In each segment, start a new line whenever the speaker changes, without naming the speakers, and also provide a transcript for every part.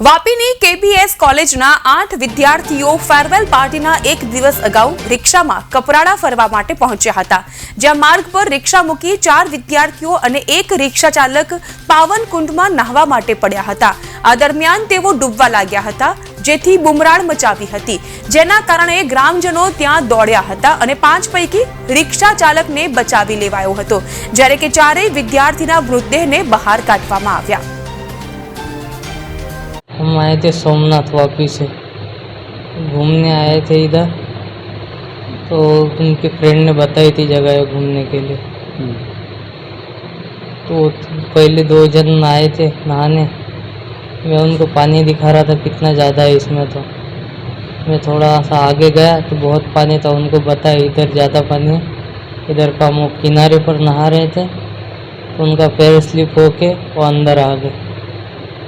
વાપીની KBS કોલેજના આઠ વિદ્યાર્થીઓ ફેરવેલ પાર્ટીના એક દિવસ અગાઉ રિક્ષામાં કપરાડા ફરવા માટે પહોંચ્યા હતા, જ્યાં માર્ગ પર રિક્ષા મૂકી ચાર વિદ્યાર્થીઓ અને એક રિક્ષા ચાલક પાવનકુંડમાં નહાવા માટે પડ્યા હતા. આ દરમિયાન તેઓ ડૂબવા લાગ્યા હતા, જેથી બુમરાણ મચાવી હતી. જેના કારણે ગ્રામજનો ત્યાં દોડ્યા હતા અને પાંચ પૈકી રિક્ષા ચાલકને બચાવી લેવાયો હતો, જ્યારે કે ચારેય વિદ્યાર્થીના મૃતદેહને બહાર કાઢવામાં આવ્યા.
हम आए थे सोमनाथ वापी से घूमने आए थे इधर तो उनके फ्रेंड ने बताई थी जगह घूमने के लिए तो पहले दो जन आए थे नहाने मैं उनको पानी दिखा रहा था कितना ज़्यादा है इसमें तो मैं थोड़ा सा आगे गया तो बहुत पानी था उनको बताया इधर ज़्यादा पानी है इधर का वो किनारे पर नहा रहे थे तो उनका पैर स्लिप होके वो अंदर आ गए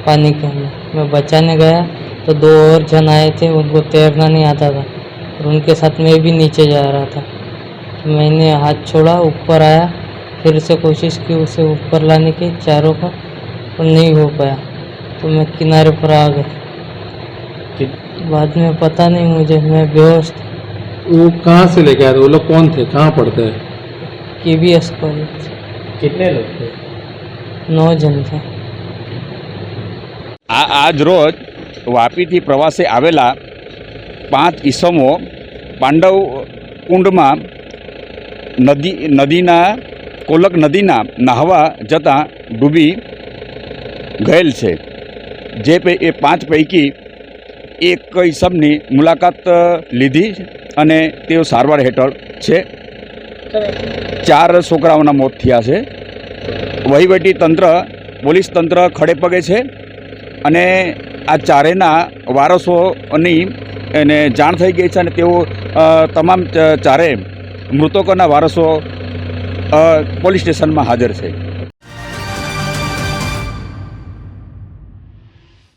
पानी के अंदर। मैं बचाने गया तो दो और जन आए थे उनको तैरना नहीं आता था और उनके साथ मैं भी नीचे जा रहा था। तो मैंने हाथ छोड़ा ऊपर आया फिर से कोशिश की उसे ऊपर लाने की चारों को पर नहीं हो पाया। तो मैं किनारे पर आ गया। बाद में पता नहीं मुझे मैं बेहोश था।
वो कहाँ से लेके आए थे? वो लोग कौन थे? कहाँ पढ़ते हैं?
के बी एस कॉलेज।
कितने लोग थे?
नौ जन थे।
આ આજ રોજ વાપીથી પ્રવાસે આવેલા પાંચ ઈસમો પાંડવ કુંડમાં નદી, નદીના, કોલક નદીના નાહવા જતાં ડૂબી ગયેલ છે. જે એ પાંચ પૈકી એક ઈસમની મુલાકાત લીધી અને તેઓ સારવાર હેઠળ છે. ચાર છોકરાઓના મોત થયા છે. વહીવટી તંત્ર, પોલીસ તંત્ર ખડેપગે છે. અને આ ચારેના વારસોની એને જાણ થઈ ગઈ છે અને તેઓ તમામ ચારે મૃતકોના વારસો પોલીસ સ્ટેશનમાં હાજર છે.